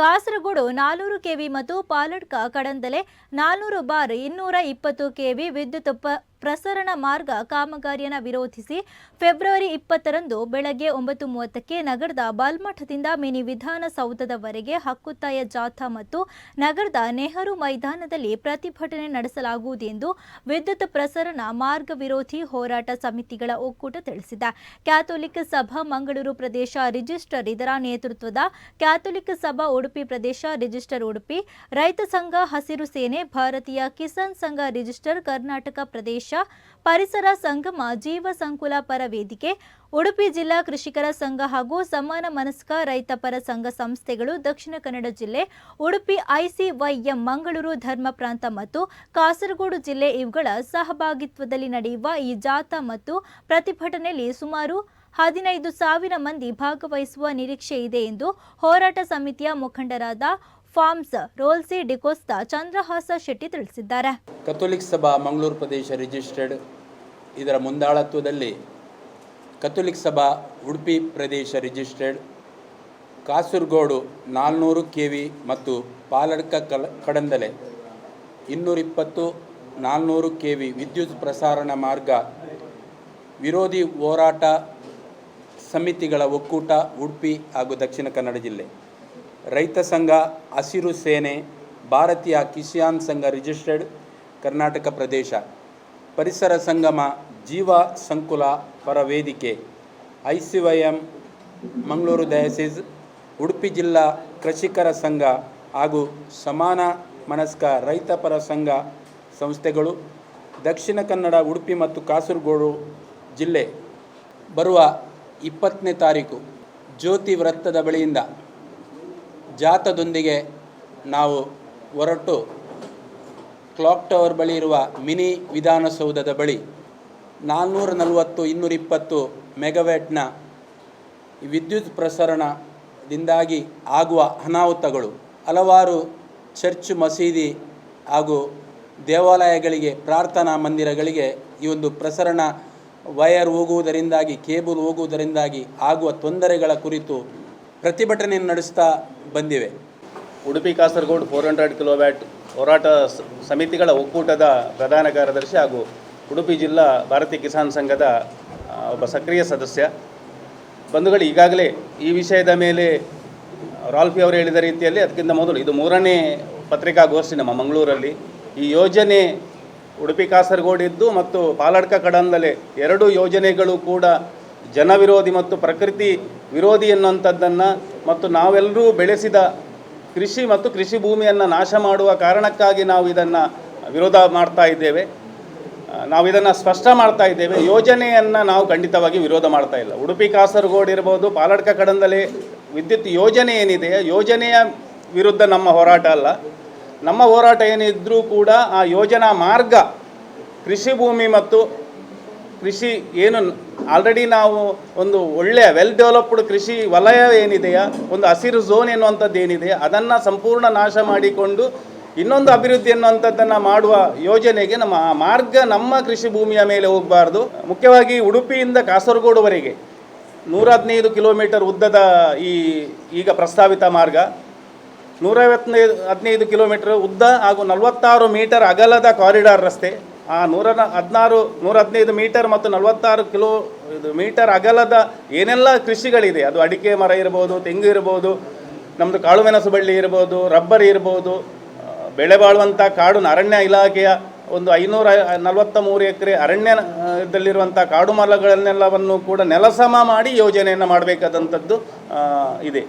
Kasaragod ನಾಲ್ನೂರು KV ಮತ್ತು Paladka Kadandale ನಾಲ್ನೂರು bar ಇನ್ನೂರ ಇಪ್ಪತ್ತು ಕೆವಿ ವಿದ್ಯುತ್ ಪ ಪ್ರಸರಣ ಮಾರ್ಗ ಕಾಮಗಾರಿಯನ್ನು ವಿರೋಧಿಸಿ ಫೆಬ್ರವರಿ ಇಪ್ಪತ್ತರಂದು ಬೆಳಗ್ಗೆ ಒಂಬತ್ತು ಮೂವತ್ತಕ್ಕೆ ನಗರದ ಬಾಲ್ಮಠದಿಂದ ಮಿನಿ ವಿಧಾನಸೌಧದವರೆಗೆ ಹಕ್ಕುತ್ತಾಯ ಜಾಥಾ ಮತ್ತು ನಗರದ ನೆಹರು ಮೈದಾನದಲ್ಲಿ ಪ್ರತಿಭಟನೆ ನಡೆಸಲಾಗುವುದು ಎಂದು ವಿದ್ಯುತ್ ಪ್ರಸರಣ ಮಾರ್ಗ ವಿರೋಧಿ ಹೋರಾಟ ಸಮಿತಿಗಳ ಒಕ್ಕೂಟ ತಿಳಿಸಿದೆ. ಕ್ಯಾಥೋಲಿಕ್ ಸಭಾ ಮಂಗಳೂರು ಪ್ರದೇಶ ರಿಜಿಸ್ಟರ್ ಇದರ ನೇತೃತ್ವದ ಕ್ಯಾಥೋಲಿಕ್ ಸಭಾ ಉಡುಪಿ ಪ್ರದೇಶ ರಿಜಿಸ್ಟರ್ ಉಡುಪಿ ರೈತ ಸಂಘ ಹಸಿರು ಸೇನೆ ಭಾರತೀಯ ಕಿಸಾನ್ ಸಂಘ ರಿಜಿಸ್ಟರ್ ಕರ್ನಾಟಕ ಪ್ರದೇಶ ಪರಿಸರ ಸಂಗಮ, ಜೀವ ಸಂಕುಲ ಪರ ವೇದಿಕೆ, ಉಡುಪಿ ಜಿಲ್ಲಾ ಕೃಷಿಕರ ಸಂಘ ಹಾಗೂ ಸಮಾನ ಮನಸ್ಕ ರೈತ ಪರ ಸಂಘ ಸಂಸ್ಥೆಗಳು, ದಕ್ಷಿಣ ಕನ್ನಡ ಜಿಲ್ಲೆ, ಉಡುಪಿ ಐಸಿವೈಎಂ, ಮಂಗಳೂರು ಧರ್ಮ ಪ್ರಾಂತ ಮತ್ತು ಕಾಸರಗೋಡು ಜಿಲ್ಲೆ ಇವುಗಳ ಸಹಭಾಗಿತ್ವದಲ್ಲಿ ನಡೆಯುವ ಈ ಜಾಥಾ ಮತ್ತು ಪ್ರತಿಭಟನೆಯಲ್ಲಿ ಸುಮಾರು ಹದಿನೈದು ಸಾವಿರ ಮಂದಿ ಭಾಗವಹಿಸುವ ನಿರೀಕ್ಷೆ ಇದೆ ಎಂದು ಹೋರಾಟ ಸಮಿತಿಯ ಮುಖಂಡರಾದ ಫಾರ್ಮ್ಸ್ ರೋಲ್ಸಿ ಡಿಕೋಸ್ತಾ ಚಂದ್ರಹಾಸ ಶೆಟ್ಟಿ ತಿಳಿಸಿದ್ದಾರೆ. ಕಥೋಲಿಕ್ ಸಭಾ ಮಂಗಳೂರು ಪ್ರದೇಶ ರಿಜಿಸ್ಟರ್ಡ್. ಇದರ ಮುಂದಾಳತ್ವದಲ್ಲಿ ಕಥೋಲಿಕ್ ಸಭಾ ಉಡುಪಿ ಪ್ರದೇಶ ರಿಜಿಸ್ಟರ್ಡ್. ಕಾಸರಗೋಡು ನಾಲ್ನೂರು ಕೆ ವಿ ಮತ್ತು ಪಾಲಡ್ಕ ಕಲ, ಕಡಂದಲೆ ಇನ್ನೂರಿಪ್ಪತ್ತು ನಾಲ್ನೂರು ಕೆ ವಿ ವಿದ್ಯುತ್ ಪ್ರಸಾರಣ ಮಾರ್ಗ. ವಿರೋಧಿ ಹೋರಾಟ ಸಮಿತಿಗಳ ಒಕ್ಕೂಟ ಉಡುಪಿ ಹಾಗೂ ದಕ್ಷಿಣ ಕನ್ನಡ ಜಿಲ್ಲೆ. ರೈತ ಸಂಘ ಹಸಿರು ಸೇನೆ, ಭಾರತೀಯ ಕಿಸಾನ್ ಸಂಘ ರಿಜಿಸ್ಟರ್ಡ್ ಕರ್ನಾಟಕ ಪ್ರದೇಶ. ಪರಿಸರ ಸಂಗಮ ಜೀವ ಸಂಕುಲ ಪರ ವೇದಿಕೆ. I C Y M, Mangaluru diocese Udupi ಜಿಲ್ಲಾ ಕೃಷಿಕರ ಸಂಘ ಹಾಗೂ ಸಮಾನ ಮನಸ್ಕ ರೈತಪರ ಸಂಘ ಸಂಸ್ಥೆಗಳು, ದಕ್ಷಿಣ ಕನ್ನಡ, ಉಡುಪಿ ಮತ್ತು ಕಾಸರಗೋಡು ಜಿಲ್ಲೆ. ಬರುವ ಇಪ್ಪತ್ತನೇ ತಾರೀಕು ಜ್ಯೋತಿ ವೃತ್ತದ ಬಳಿಯಿಂದ ಜಾಥದೊಂದಿಗೆ ನಾವು ಹೊರಟು ಕ್ಲಾಕ್ ಟವರ್ ಬಳಿ ಇರುವ ಮಿನಿ ವಿಧಾನಸೌಧದ ಬಳಿ ನಾನ್ನೂರ ನಲವತ್ತು ಇನ್ನೂರಿಪ್ಪತ್ತು ಮೆಗಾವ್ಯಾಟ್ನ ವಿದ್ಯುತ್ ಪ್ರಸರಣದಿಂದಾಗಿ ಆಗುವ ಅನಾಹುತಗಳು. ಹಲವಾರು ಚರ್ಚ್ ಮಸೀದಿ ಹಾಗೂ ದೇವಾಲಯಗಳಿಗೆ, ಪ್ರಾರ್ಥನಾ ಮಂದಿರಗಳಿಗೆ ಈ ಒಂದು ಪ್ರಸರಣ ವಯರ್ ಹೋಗುವುದರಿಂದಾಗಿ, ಕೇಬಲ್ ಹೋಗುವುದರಿಂದಾಗಿ ಆಗುವ ತೊಂದರೆಗಳ ಕುರಿತು ಪ್ರತಿಭಟನೆಯನ್ನು ನಡೆಸ್ತಾ ಬಂದಿವೆ. Udupi, Kasaragod four hundred kilowatt ಹೋರಾಟ ಸಮಿತಿಗಳ ಒಕ್ಕೂಟದ ಪ್ರಧಾನ ಕಾರ್ಯದರ್ಶಿ ಹಾಗೂ ಉಡುಪಿ ಜಿಲ್ಲಾ ಭಾರತೀಯ ಕಿಸಾನ್ ಸಂಘದ ಒಬ್ಬ ಸಕ್ರಿಯ ಸದಸ್ಯ. ಬಂಧುಗಳು ಈಗಾಗಲೇ ಈ ವಿಷಯದ ಮೇಲೆ ರಾಲ್ಫಿ ಅವರು ಹೇಳಿದ ರೀತಿಯಲ್ಲಿ ಅದಕ್ಕಿಂತ ಮೊದಲು ಇದು ಮೂರನೇ ಪತ್ರಿಕಾಗೋಷ್ಠಿ ನಮ್ಮ ಮಂಗಳೂರಲ್ಲಿ. ಈ ಯೋಜನೆ ಉಡುಪಿ, ಕಾಸರಗೋಡಿದ್ದು ಮತ್ತು ಪಾಲಡ್ಕ ಕಡಂದಲೆ ಎರಡು ಯೋಜನೆಗಳು ಕೂಡ ಜನವಿರೋಧಿ ಮತ್ತು ಪ್ರಕೃತಿ ವಿರೋಧಿ ಎನ್ನುವಂಥದ್ದನ್ನು ಮತ್ತು ನಾವೆಲ್ಲರೂ ಬೆಳೆಸಿದ ಕೃಷಿ ಮತ್ತು ಕೃಷಿ ಭೂಮಿಯನ್ನು ನಾಶ ಮಾಡುವ ಕಾರಣಕ್ಕಾಗಿ ನಾವು ಇದನ್ನು ವಿರೋಧ ಮಾಡ್ತಾ ಇದ್ದೇವೆ. ನಾವು ಇದನ್ನು ಸ್ಪಷ್ಟ ಮಾಡ್ತಾ ಇದ್ದೇವೆ. ಯೋಜನೆಯನ್ನು ನಾವು ಖಂಡಿತವಾಗಿ ವಿರೋಧ ಮಾಡ್ತಾ ಇಲ್ಲ. ಉಡುಪಿ ಕಾಸರಗೋಡು ಇರ್ಬೋದು, ಪಾಲಡ್ಕ ಕಡಂದಲೆ ವಿದ್ಯುತ್ ಯೋಜನೆ ಏನಿದೆ ಯೋಜನೆಯ ವಿರುದ್ಧ ನಮ್ಮ ಹೋರಾಟ ಅಲ್ಲ. ನಮ್ಮ ಹೋರಾಟ ಏನಿದ್ರೂ ಕೂಡ ಆ ಯೋಜನಾ ಮಾರ್ಗ ಕೃಷಿ ಭೂಮಿ ಮತ್ತು ಕೃಷಿ ಏನು ಆಲ್ರೆಡಿ ನಾವು ಒಂದು ಒಳ್ಳೆಯ ವೆಲ್ ಡೆವಲಪ್ಡ್ ಕೃಷಿ ವಲಯ ಏನಿದೆಯಾ, ಒಂದು ಹಸಿರು ಝೋನ್ ಎನ್ನುವಂಥದ್ದು ಏನಿದೆ, ಅದನ್ನು ಸಂಪೂರ್ಣ ನಾಶ ಮಾಡಿಕೊಂಡು ಇನ್ನೊಂದು ಅಭಿವೃದ್ಧಿ ಎನ್ನುವಂಥದ್ದನ್ನು ಮಾಡುವ ಯೋಜನೆಗೆ ನಮ್ಮ ಮಾರ್ಗ ನಮ್ಮ ಕೃಷಿ ಭೂಮಿಯ ಮೇಲೆ ಹೋಗಬಾರ್ದು. ಮುಖ್ಯವಾಗಿ ಉಡುಪಿಯಿಂದ ಕಾಸರಗೋಡುವರೆಗೆ ನೂರ ಹದಿನೈದು ಕಿಲೋಮೀಟರ್ ಉದ್ದದ ಈ ಈಗ ಪ್ರಸ್ತಾವಿತ ಮಾರ್ಗ ನೂರೈವತ್ತೈದು ಹದಿನೈದು ಕಿಲೋಮೀಟರ್ ಉದ್ದ ಹಾಗೂ ನಲವತ್ತಾರು ಮೀಟರ್ ಅಗಲದ ಕಾರಿಡಾರ್ ರಸ್ತೆ ಆ ನೂರ ಹದಿನಾರು ನೂರ ಹದಿನೈದು ಮೀಟರ್ ಮತ್ತು ನಲವತ್ತಾರು ಕಿಲೋ ಇದು ಮೀಟರ್ ಅಗಲದ ಏನೆಲ್ಲ ಕೃಷಿಗಳಿದೆ? ಅದು ಅಡಿಕೆ ಮರ ಇರ್ಬೋದು, ತೆಂಗು ಇರ್ಬೋದು ನಮ್ಮದು ಕಾಳುಮೆಣಸು ಬಳ್ಳಿ ಇರ್ಬೋದು, ರಬ್ಬರ್ ಇರ್ಬೋದು ಬೆಳೆ ಬಾಳುವಂಥ ಕಾಡು ಅರಣ್ಯ ಇಲಾಖೆಯ ಒಂದು ಐನೂರ ನಲವತ್ತ ಮೂರು ಎಕರೆ ಅರಣ್ಯದಲ್ಲಿರುವಂಥ ಕಾಡು ಮರಗಳನ್ನೆಲ್ಲವನ್ನು ಕೂಡ ನೆಲಸಮ ಮಾಡಿ ಯೋಜನೆಯನ್ನು ಮಾಡಬೇಕಾದಂಥದ್ದು ಇದೆ.